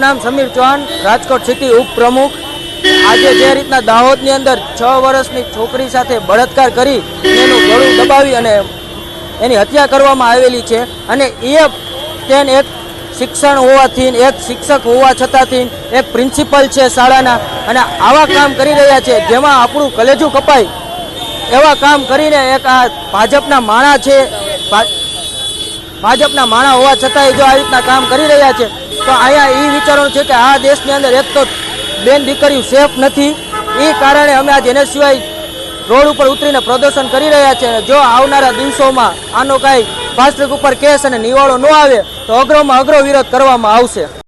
નામ સમીર ચૌહાણ, રાજકોટ સિટી ઉપપ્રમુખ. આજે જે રીતના દાહોદની અંદર છ વર્ષની છોકરી સાથે બળાત્કાર કરી, એનું ગળું દબાવી અને એની હત્યા કરવામાં આવેલી છે. અને એ તેન એક શિક્ષણ હોવાથી, એક શિક્ષક હોવા છતાંથી એક પ્રિન્સિપલ છે શાળાના. અને આવા કામ કરી રહ્યા છે, જેમાં આપણું કલેજું કપાય. એવા કામ કરીને એક આ ભાજપના માણા છે. ભાજપના માણા હોવા છતાંય જો આ રીતના કામ કરી રહ્યા છે તો અહીંયા એ વિચારવાનું છે કે આ દેશની અંદર એક તો બેન દીકરીઓ સેફ નથી. એ કારણે અમે આજે એને સિવાય રોડ ઉપર ઉતરીને પ્રદર્શન કરી રહ્યા છે. જો આવનારા દિવસોમાં આનો કાંઈ ફાસ્ટ્રેક ઉપર કેસ અને નિવાળો ન આવે, તો અગ્રોમાં અગ્રો વિરોધ કરવામાં આવશે.